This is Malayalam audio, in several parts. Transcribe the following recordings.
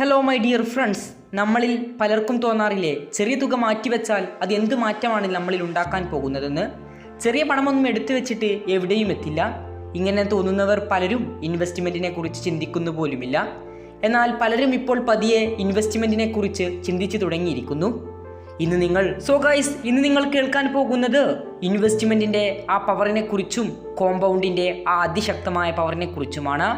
ഹലോ മൈ ഡിയർ ഫ്രണ്ട്സ് നമ്മളിൽ പലർക്കും തോന്നാറില്ലേ? ചെറിയ തുക മാറ്റിവെച്ചാൽ അത് എന്ത് മാറ്റമാണ് നമ്മളിൽ ഉണ്ടാക്കാൻ പോകുന്നതെന്ന്? ചെറിയ പണമൊന്നും എടുത്തു വെച്ചിട്ട് എവിടെയും എത്തില്ല. ഇങ്ങനെ തോന്നുന്നവർ പലരും ഇൻവെസ്റ്റ്മെന്റിനെ കുറിച്ച് ചിന്തിക്കുന്നു പോലുമില്ല. എന്നാൽ പലരും ഇപ്പോൾ പതിയെ ഇൻവെസ്റ്റ്മെന്റിനെ കുറിച്ച് ചിന്തിച്ചു തുടങ്ങിയിരിക്കുന്നു. ഇന്ന് നിങ്ങൾ സോ ഗൈസ് ഇന്ന് നിങ്ങൾ കേൾക്കാൻ പോകുന്നത് ഇൻവെസ്റ്റ്മെന്റിന്റെ ആ പവറിനെ കുറിച്ചും കോമ്പൗണ്ടിന്റെ ആ അതിശക്തമായ പവറിനെ കുറിച്ചുമാണ്.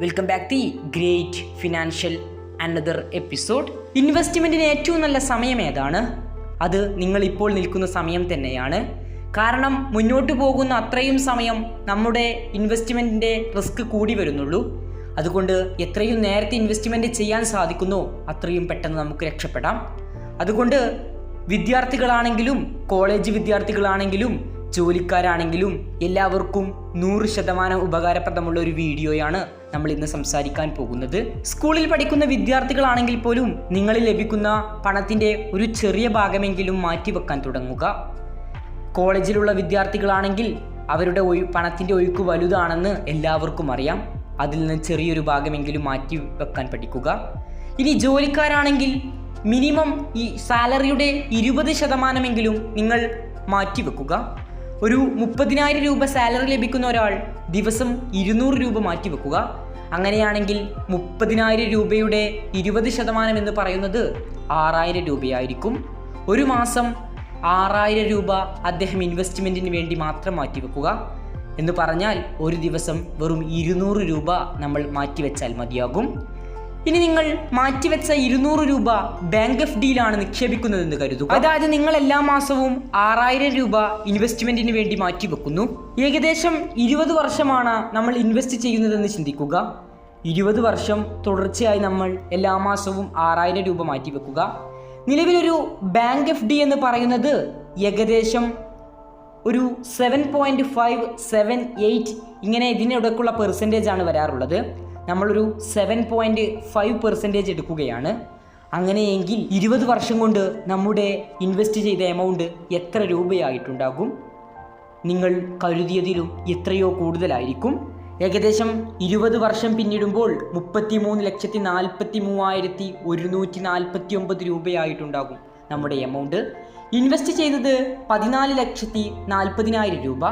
Welcome back the great financial another episode ഇൻവെസ്റ്റ്മെന്റിന് ഏറ്റവും നല്ല സമയം ഏതാണ്? അത് നിങ്ങൾ ഇപ്പോൾ നിൽക്കുന്ന സമയം തന്നെയാണ്. കാരണം മുന്നോട്ട് പോകുന്ന അത്രയും സമയം നമ്മുടെ ഇൻവെസ്റ്റ്മെന്റിന്റെ റിസ്ക് കൂടി വരുന്നുള്ളൂ. അതുകൊണ്ട് എത്രയും നേരത്തെ ഇൻവെസ്റ്റ്മെന്റ് ചെയ്യാൻ സാധിക്കുന്നോ അത്രയും പെട്ടെന്ന് നമുക്ക് രക്ഷപ്പെടാം. അതുകൊണ്ട് വിദ്യാർത്ഥികളാണെങ്കിലും കോളേജ് വിദ്യാർത്ഥികളാണെങ്കിലും ജോലിക്കാരാണെങ്കിലും എല്ലാവർക്കും നൂറ് ശതമാനം ഉപകാരപ്രദമുള്ള ഒരു വീഡിയോയാണ് നമ്മൾ ഇന്ന് സംസാരിക്കാൻ പോകുന്നത്. സ്കൂളിൽ പഠിക്കുന്ന വിദ്യാർത്ഥികളാണെങ്കിൽ പോലും നിങ്ങളിൽ ലഭിക്കുന്ന പണത്തിന്റെ ഒരു ചെറിയ ഭാഗമെങ്കിലും മാറ്റിവെക്കാൻ തുടങ്ങുക. കോളേജിലുള്ള വിദ്യാർത്ഥികളാണെങ്കിൽ അവരുടെ ഒഴു പണത്തിന്റെ ഒഴുക്ക് വലുതാണെന്ന് എല്ലാവർക്കും അറിയാം. അതിൽ നിന്ന് ചെറിയൊരു ഭാഗമെങ്കിലും മാറ്റി വെക്കാൻ പഠിക്കുക. ഇനി ജോലിക്കാരാണെങ്കിൽ മിനിമം ഈ സാലറിയുടെ ഇരുപത് ശതമാനമെങ്കിലും നിങ്ങൾ മാറ്റിവെക്കുക. ഒരു മുപ്പതിനായിരം രൂപ സാലറി ലഭിക്കുന്ന ഒരാൾ ദിവസം ഇരുന്നൂറ് രൂപ മാറ്റിവെക്കുക അങ്ങനെയാണെങ്കിൽ മുപ്പതിനായിരം രൂപയുടെ ഇരുപത് ശതമാനം എന്ന് പറയുന്നത് ആറായിരം രൂപയായിരിക്കും. ഒരു മാസം ആറായിരം രൂപ അദ്ദേഹം ഇൻവെസ്റ്റ്മെന്റിന് വേണ്ടി മാത്രം മാറ്റിവെക്കുക എന്ന് പറഞ്ഞാൽ ഒരു ദിവസം വെറും ഇരുന്നൂറ് രൂപ നമ്മൾ മാറ്റിവെച്ചാൽ മതിയാകും. ഇനി നിങ്ങൾ മാറ്റിവെച്ച ഇരുന്നൂറ് രൂപ ബാങ്ക് എഫ് ഡിയിലാണ് നിക്ഷേപിക്കുന്നതെന്ന് കരുതുക. അതായത് നിങ്ങൾ എല്ലാ മാസവും ആറായിരം രൂപ ഇൻവെസ്റ്റ്മെന്റിന് വേണ്ടി മാറ്റിവെക്കുന്നു. ഏകദേശം ഇരുപത് വർഷമാണ് നമ്മൾ ഇൻവെസ്റ്റ് ചെയ്യുന്നതെന്ന് ചിന്തിക്കുക. ഇരുപത് വർഷം തുടർച്ചയായി നമ്മൾ എല്ലാ മാസവും ആറായിരം രൂപ മാറ്റിവെക്കുക. നിലവിലൊരു ബാങ്ക് എഫ് ഡി എന്ന് പറയുന്നത് ഏകദേശം ഒരു seven point five seven eight ഇങ്ങനെ ഇതിനിടയ്ക്കുള്ള പെർസെന്റേജ് ആണ് വരാറുള്ളത്. നമ്മളൊരു സെവൻ പോയിന്റ് ഫൈവ് പെർസെന്റേജ് എടുക്കുകയാണ്. അങ്ങനെയെങ്കിൽ ഇരുപത് വർഷം കൊണ്ട് നമ്മുടെ ഇൻവെസ്റ്റ് ചെയ്ത എമൗണ്ട് എത്ര രൂപയായിട്ടുണ്ടാകും? നിങ്ങൾ കരുതിയതിലും എത്രയോ കൂടുതലായിരിക്കും. ഏകദേശം ഇരുപത് വർഷം പിന്നിടുമ്പോൾ മുപ്പത്തി മൂന്ന് ലക്ഷത്തി നാൽപ്പത്തി മൂവായിരത്തി ഒരുന്നൂറ്റി നാൽപ്പത്തി ഒമ്പത് രൂപയായിട്ടുണ്ടാകും നമ്മുടെ എമൗണ്ട് ഇൻവെസ്റ്റ് ചെയ്തത് പതിനാല് ലക്ഷത്തി നാൽപ്പതിനായിരം രൂപ.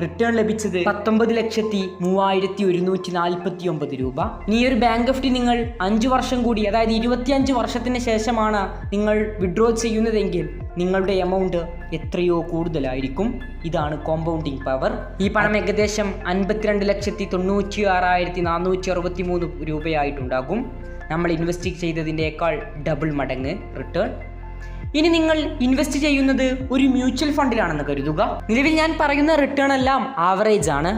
റിട്ടേൺ ലഭിച്ചത് പത്തൊമ്പത് ലക്ഷത്തി മൂവായിരത്തി ഒരുന്നൂറ്റി നാൽപ്പത്തി ഒമ്പത് രൂപ. ഇനി ഒരു ബാങ്ക് എഫ് ഡി നിങ്ങൾ അഞ്ച് വർഷം കൂടി അതായത് ഇരുപത്തിയഞ്ച് വർഷത്തിന് ശേഷമാണ് നിങ്ങൾ വിഡ്രോ ചെയ്യുന്നതെങ്കിൽ നിങ്ങളുടെ എമൗണ്ട് എത്രയോ കൂടുതലായിരിക്കും. ഇതാണ് കോമ്പൗണ്ടിങ് പവർ ഈ പണം ഏകദേശം അൻപത്തിരണ്ട് ലക്ഷത്തി തൊണ്ണൂറ്റി ആറായിരത്തി നാനൂറ്റി അറുപത്തി മൂന്ന് രൂപയായിട്ടുണ്ടാകും. നമ്മൾ ഇൻവെസ്റ്റ് ചെയ്തതിന്റെക്കാൾ ഡബിൾ മടങ്ങ് റിട്ടേൺ ഇനി നിങ്ങൾ ഇൻവെസ്റ്റ് ചെയ്യുന്നത് ഒരു മ്യൂച്വൽ ഫണ്ടിലാണെന്ന് കരുതുക. നിലവിൽ ഞാൻ പറയുന്ന റിട്ടേൺ എല്ലാം ആവറേജ് ആണ്.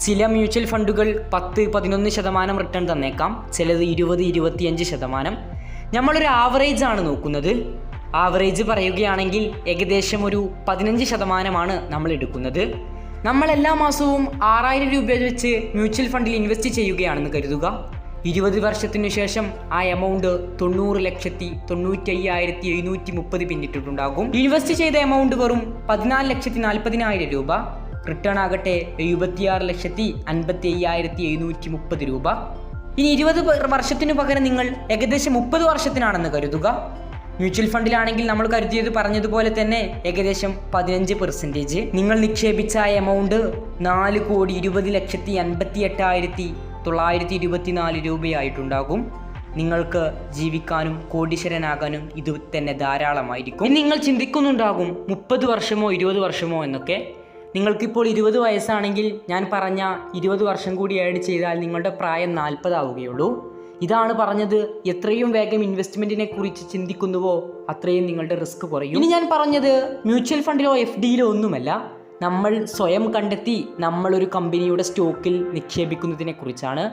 ചില മ്യൂച്വൽ ഫണ്ടുകൾ പത്ത് പതിനൊന്ന് ശതമാനം റിട്ടേൺ തന്നേക്കാം. ചിലത് ഇരുപത് ഇരുപത്തിയഞ്ച് ശതമാനം. നമ്മളൊരു ആവറേജ് ആണ് നോക്കുന്നത്. ആവറേജ് പറയുകയാണെങ്കിൽ ഏകദേശം ഒരു പതിനഞ്ച് ശതമാനമാണ് നമ്മൾ എടുക്കുന്നത്. നമ്മൾ എല്ലാ മാസവും ആറായിരം രൂപ വെച്ച് മ്യൂച്വൽ ഫണ്ടിൽ ഇൻവെസ്റ്റ് ചെയ്യുകയാണെന്ന് കരുതുക. ഇരുപത് വർഷത്തിനു ശേഷം ആ എമൗണ്ട് തൊണ്ണൂറ് ലക്ഷത്തി തൊണ്ണൂറ്റി അയ്യായിരത്തി എഴുന്നൂറ്റി മുപ്പത് പിന്നിട്ടിട്ടുണ്ടാകും. ഇൻവെസ്റ്റ് ചെയ്ത എമൗണ്ട് വെറും പതിനാല് ലക്ഷത്തി നാൽപ്പതിനായിരം രൂപ. റിട്ടേൺ ആകട്ടെ എഴുപത്തിയാറ് ലക്ഷത്തി അൻപത്തി അയ്യായിരത്തി എഴുന്നൂറ്റി മുപ്പത് രൂപ. ഇനി ഇരുപത് വർഷത്തിനു പകരം നിങ്ങൾ ഏകദേശം മുപ്പത് വർഷത്തിനാണെന്ന് കരുതുക. മ്യൂച്വൽ ഫണ്ടിലാണെങ്കിൽ നമ്മൾ കരുതിയത് പറഞ്ഞതുപോലെ തന്നെ ഏകദേശം പതിനഞ്ച് പെർസെന്റേജ് നിങ്ങൾ നിക്ഷേപിച്ച എമൗണ്ട് നാല് കോടി ഇരുപത് ലക്ഷത്തി അൻപത്തി എട്ടായിരത്തി തൊള്ളായിരത്തി ഇരുപത്തിനാല് രൂപയായിട്ടുണ്ടാകും. നിങ്ങൾക്ക് ജീവിക്കാനും കോടീശ്വരനാകാനും ഇത് തന്നെ ധാരാളമായിരിക്കും. നിങ്ങൾ ചിന്തിക്കുന്നുണ്ടാകും മുപ്പത് വർഷമോ ഇരുപത് വർഷമോ എന്നൊക്കെ. നിങ്ങൾക്കിപ്പോൾ ഇരുപത് വയസ്സാണെങ്കിൽ ഞാൻ പറഞ്ഞ ഇരുപത് വർഷം കൂടി ആഡ് ചെയ്താൽ നിങ്ങളുടെ പ്രായം നാൽപ്പതാവുകയുള്ളൂ. ഇതാണ് പറഞ്ഞത് എത്രയും വേഗം ഇൻവെസ്റ്റ്മെന്റിനെ കുറിച്ച് ചിന്തിക്കുന്നുവോ അത്രയും നിങ്ങളുടെ റിസ്ക് കുറയും. ഇനി ഞാൻ പറഞ്ഞത് മ്യൂച്വൽ ഫണ്ടിലോ എഫ് ഡിയിലോ ഒന്നുമല്ല. നമ്മൾ സ്വയം കണ്ടെത്തി നമ്മളൊരു കമ്പനിയുടെ സ്റ്റോക്കിൽ നിക്ഷേപിക്കുന്നതിനെ കുറിച്ചാണ്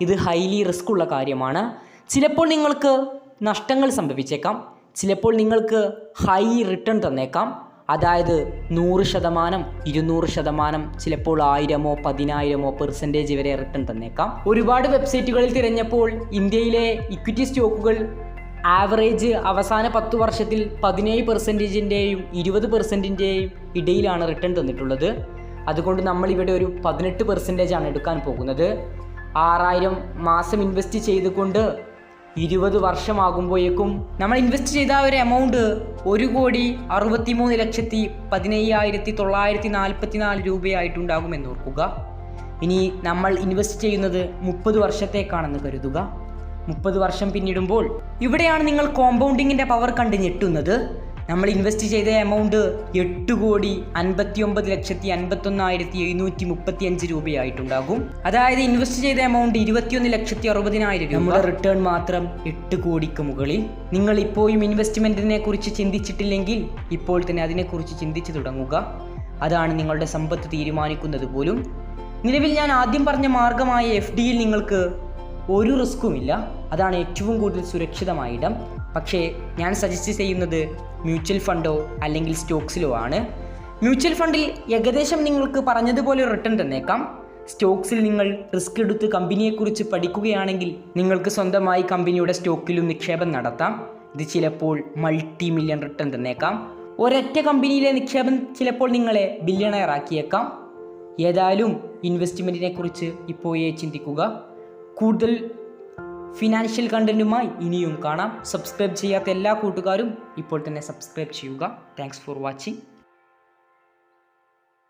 ഇത് ഹൈലി റിസ്ക് ഉള്ള കാര്യമാണ്. ചിലപ്പോൾ നിങ്ങൾക്ക് നഷ്ടങ്ങൾ സംഭവിച്ചേക്കാം. ചിലപ്പോൾ നിങ്ങൾക്ക് ഹൈ റിട്ടേൺ തന്നേക്കാം. അതായത് നൂറ് ശതമാനം ഇരുന്നൂറ് ശതമാനം ചിലപ്പോൾ ആയിരമോ പതിനായിരമോ പെർസെന്റേജ് വരെ റിട്ടേൺ തന്നേക്കാം. ഒരുപാട് വെബ്സൈറ്റുകളിൽ തിരഞ്ഞപ്പോൾ ഇന്ത്യയിലെ ഇക്വിറ്റി സ്റ്റോക്കുകൾ ആവറേജ് അവസാന പത്ത് വർഷത്തിൽ പതിനേഴ് പെർസെന്റേജിന്റെയും ഇരുപത് പെർസെന്റിന്റെയും ഇടയിലാണ് റിട്ടേൺ തന്നിട്ടുള്ളത്. അതുകൊണ്ട് നമ്മളിവിടെ ഒരു പതിനെട്ട് പെർസെന്റേജ് ആണ് എടുക്കാൻ പോകുന്നത്. ആറായിരം മാസം ഇൻവെസ്റ്റ് ചെയ്തുകൊണ്ട് ഇരുപത് വർഷമാകുമ്പോഴേക്കും നമ്മൾ ഇൻവെസ്റ്റ് ചെയ്ത ഒരു എമൗണ്ട് ഒരു കോടി അറുപത്തി മൂന്ന് ലക്ഷത്തി പതിനയ്യായിരത്തി തൊള്ളായിരത്തി നാൽപ്പത്തി നാല് രൂപയായിട്ടുണ്ടാകുമെന്ന് ഓർക്കുക. ഇനി നമ്മൾ ഇൻവെസ്റ്റ് ചെയ്യുന്നത് മുപ്പത് വർഷത്തേക്കാണെന്ന് കരുതുക. മുപ്പത് വർഷം പിന്നിടുമ്പോൾ ഇവിടെയാണ് നിങ്ങൾ കോമ്പൗണ്ടിങ്ങിന്റെ പവർ കണ്ട് ഞെട്ടുന്നത്. നമ്മൾ ഇൻവെസ്റ്റ് ചെയ്ത എമൗണ്ട് എട്ട് കോടി അൻപത്തി ഒമ്പത് ലക്ഷത്തി അൻപത്തൊന്നായിരത്തി എഴുന്നൂറ്റി മുപ്പത്തി അഞ്ച് രൂപയായിട്ടുണ്ടാകും. അതായത് ഇൻവെസ്റ്റ് ചെയ്ത എമൗണ്ട് ഇരുപത്തിയൊന്ന് ലക്ഷത്തി അറുപതിനായിരം നമ്മുടെ റിട്ടേൺ മാത്രം എട്ട് കോടിക്ക് മുകളിൽ. നിങ്ങൾ ഇപ്പോഴും ഇൻവെസ്റ്റ്മെന്റിനെ കുറിച്ച് ചിന്തിച്ചിട്ടില്ലെങ്കിൽ ഇപ്പോൾ തന്നെ അതിനെക്കുറിച്ച് ചിന്തിച്ചു തുടങ്ങുക. അതാണ് നിങ്ങളുടെ സമ്പത്ത് തീരുമാനിക്കുന്നത് പോലും. നിലവിൽ ഞാൻ ആദ്യം പറഞ്ഞ മാർഗമായ എഫ് ഡിയിൽ നിങ്ങൾക്ക് ഒരു റിസ്ക്കുമില്ല അതാണ് ഏറ്റവും കൂടുതൽ സുരക്ഷിതമായ ഇടം. പക്ഷേ ഞാൻ സജസ്റ്റ് ചെയ്യുന്നത് മ്യൂച്വൽ ഫണ്ടോ അല്ലെങ്കിൽ സ്റ്റോക്സിലോ ആണ്. മ്യൂച്വൽ ഫണ്ടിൽ ഏകദേശം നിങ്ങൾക്ക് പറഞ്ഞതുപോലെ റിട്ടേൺ തന്നേക്കാം. സ്റ്റോക്സിൽ നിങ്ങൾ റിസ്ക് എടുത്ത് കമ്പനിയെക്കുറിച്ച് പഠിക്കുകയാണെങ്കിൽ നിങ്ങൾക്ക് സ്വന്തമായി കമ്പനിയുടെ സ്റ്റോക്കിലും നിക്ഷേപം നടത്താം. ഇത് ചിലപ്പോൾ മൾട്ടി മില്യൺ റിട്ടേൺ തന്നേക്കാം. ഒരൊറ്റ കമ്പനിയിലെ നിക്ഷേപം ചിലപ്പോൾ നിങ്ങളെ ബില്യണയർ ആക്കിയേക്കാം. ഏതായാലും ഇൻവെസ്റ്റ്മെന്റിനെ കുറിച്ച് ഇപ്പോഴേ ചിന്തിക്കുക. കൂടുതൽ ഫിനാൻഷ്യൽ കണ്ടന്റുമായി ഇനിയും കാണാം. സബ്സ്ക്രൈബ് ചെയ്യാത്ത എല്ലാ കൂട്ടുകാരും ഇപ്പോൾ തന്നെ സബ്സ്ക്രൈബ് ചെയ്യുക. Thanks for watching